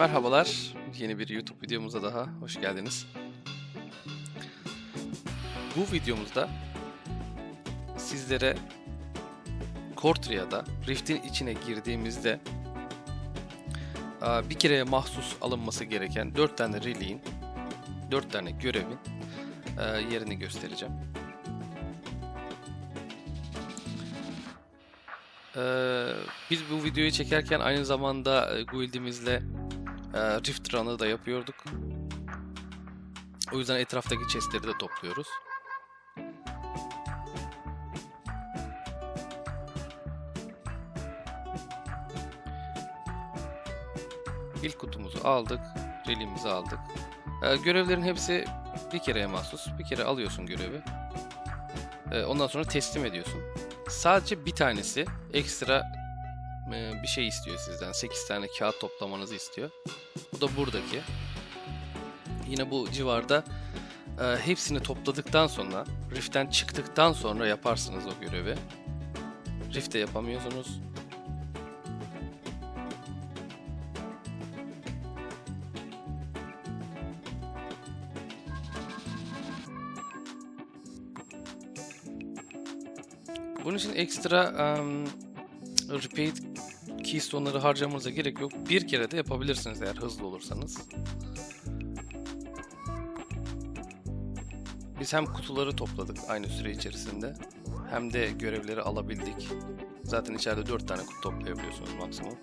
Merhabalar, yeni bir YouTube videomuza daha hoş geldiniz. Bu videomuzda sizlere Kortria'da Rift'in içine girdiğimizde bir kereye mahsus alınması gereken 4 tane reliğin, 4 tane görevin yerini göstereceğim. Biz bu videoyu çekerken aynı zamanda e, guildimizle e, Rift Run'ı da yapıyorduk. O yüzden etraftaki chestleri de topluyoruz. İlk kutumuzu aldık, reliğimizi aldık. Ee, görevlerin hepsi bir kereye mahsus. Bir kere alıyorsun görevi. Ee, ondan sonra teslim ediyorsun. Sadece bir tanesi ekstra bir şey istiyor sizden. 8 tane kağıt toplamanızı istiyor. Bu da buradaki. Yine bu civarda e, hepsini topladıktan sonra, Rift'ten çıktıktan sonra yaparsınız o görevi. Rift'te yapamıyorsunuz. Bunun için ekstra em, repeat keystone'ları harcamanıza gerek yok. Bir kere de yapabilirsiniz eğer hızlı olursanız. Biz hem kutuları topladık aynı süre içerisinde hem de görevleri alabildik. Zaten içeride 4 tane kutu toplayabiliyorsunuz maksimum.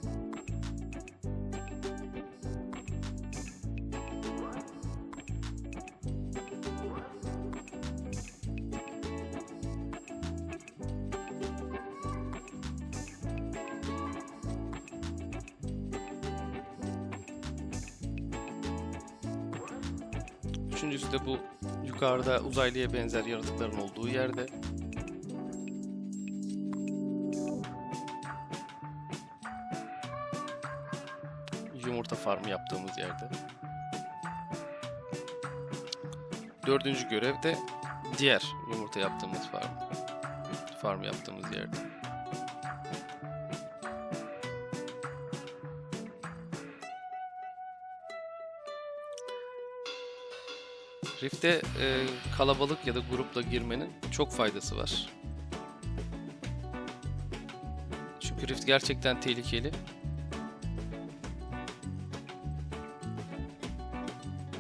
Üçüncüsü de bu yukarıda uzaylıya benzer yaratıkların olduğu yerde. Yumurta farmı yaptığımız yerde. Dördüncü görev de diğer yumurta yaptığımız farm. Farm yaptığımız yerde. Rift'e e, kalabalık ya da grupla girmenin çok faydası var. Çünkü Rift gerçekten tehlikeli.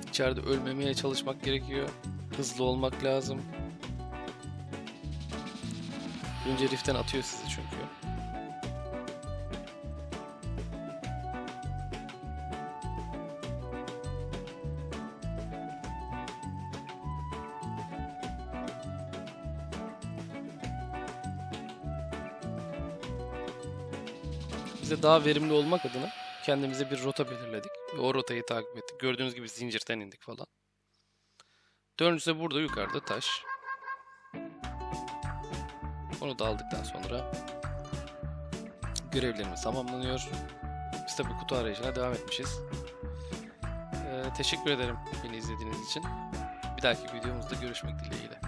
İçeride ölmemeye çalışmak gerekiyor. Hızlı olmak lazım. Önce Rift'ten atıyor sizi çünkü. Biz de daha verimli olmak adına kendimize bir rota belirledik. Ve o rotayı takip ettik. Gördüğünüz gibi zincirten indik falan. Dördüncüsü burada yukarıda taş. Onu da aldıktan sonra görevlerimiz tamamlanıyor. Biz tabi kutu arayışına devam etmişiz. Ee, teşekkür ederim beni izlediğiniz için. Bir dahaki videomuzda görüşmek dileğiyle.